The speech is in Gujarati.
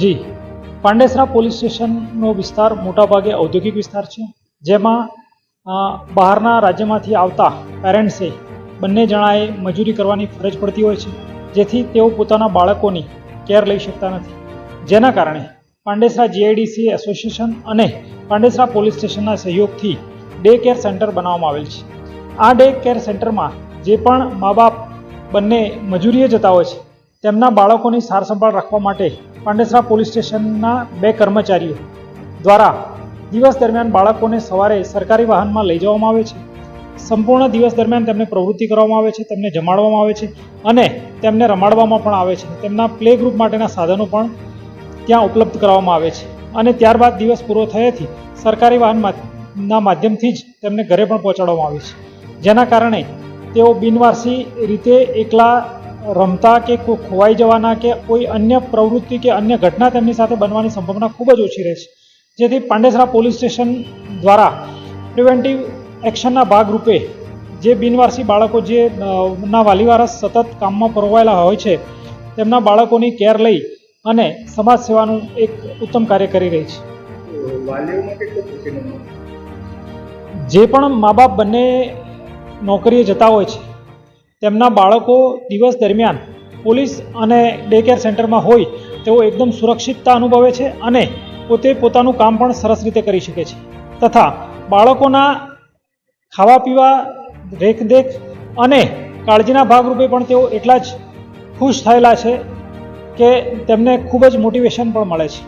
જી પાંડેસરા પોલીસ સ્ટેશનનો વિસ્તાર મોટાભાગે ઔદ્યોગિક વિસ્તાર છે, જેમાં બહારના રાજ્યમાંથી આવતા પેરેન્ટ્સે બંને જણાએ મજૂરી કરવાની ફરજ પડતી હોય છે, જેથી તેઓ પોતાના બાળકોની કેર લઈ શકતા નથી. જેના કારણે પાંડેસરા જીઆઈડીસી એસોસિએશન અને પાંડેસરા પોલીસ સ્ટેશનના સહયોગથી ડે કેર સેન્ટર બનાવવામાં આવેલ છે. આ ડે કેર સેન્ટરમાં જે પણ મા બાપ બંને મજૂરીએ જતા હોય છે. તેમના બાળકોની સારસંભાળ રાખવા માટે પાંડેસરા પોલીસ સ્ટેશનના બે કર્મચારીઓ દ્વારા દિવસ દરમિયાન બાળકોને સવારે સરકારી વાહનમાં લઈ જવામાં આવે છે. સંપૂર્ણ દિવસ દરમિયાન તેમને પ્રવૃત્તિ કરવામાં આવે છે, તેમને જમાડવામાં આવે છે અને તેમને રમાડવામાં પણ આવે છે. તેમના પ્લે ગ્રુપ માટેના સાધનો પણ ત્યાં ઉપલબ્ધ કરાવવામાં આવે છે અને ત્યારબાદ દિવસ પૂરો થયેથી સરકારી વાહનના માધ્યમથી જ તેમને ઘરે પણ પહોંચાડવામાં આવે છે. જેના કારણે તેઓ બિનવારસી રીતે એકલા રમતા કે કોઈ ખોવાઈ જવાના કે કોઈ અન્ય પ્રવૃત્તિ કે અન્ય ઘટના તેમની સાથે બનવાની સંભાવના ખૂબ જ ઓછી રહે છે જેથી પાંડેસરા પોલીસ સ્ટેશન દ્વારા પ્રિવેન્ટિવ એક્શનના ભાગરૂપે જે બિનવારસી બાળકો જે ના વાલીવારસ સતત કામમાં પરોવાયેલા હોય છે તેમના બાળકોની કેર લઈ અને સમાજ સેવાનું એક ઉત્તમ કાર્ય કરી રહી છે? જે પણ મા બાપ બંને નોકરીએ જતા હોય છે. તેમના બાળકો દિવસ દરમિયાન પોલીસ અને ડે કેર સેન્ટરમાં હોય તેઓ એકદમ સુરક્ષિતતા અનુભવે છે અને પોતે પોતાનું કામ પણ સરસ રીતે કરી શકે છે. તથા બાળકોના ખાવા પીવા દેખ અને કાળજીના ભાગરૂપે પણ તેઓ એટલા જ ખુશ થયેલા છે કે તેમને ખૂબ જ મોટિવેશન પણ મળે છે.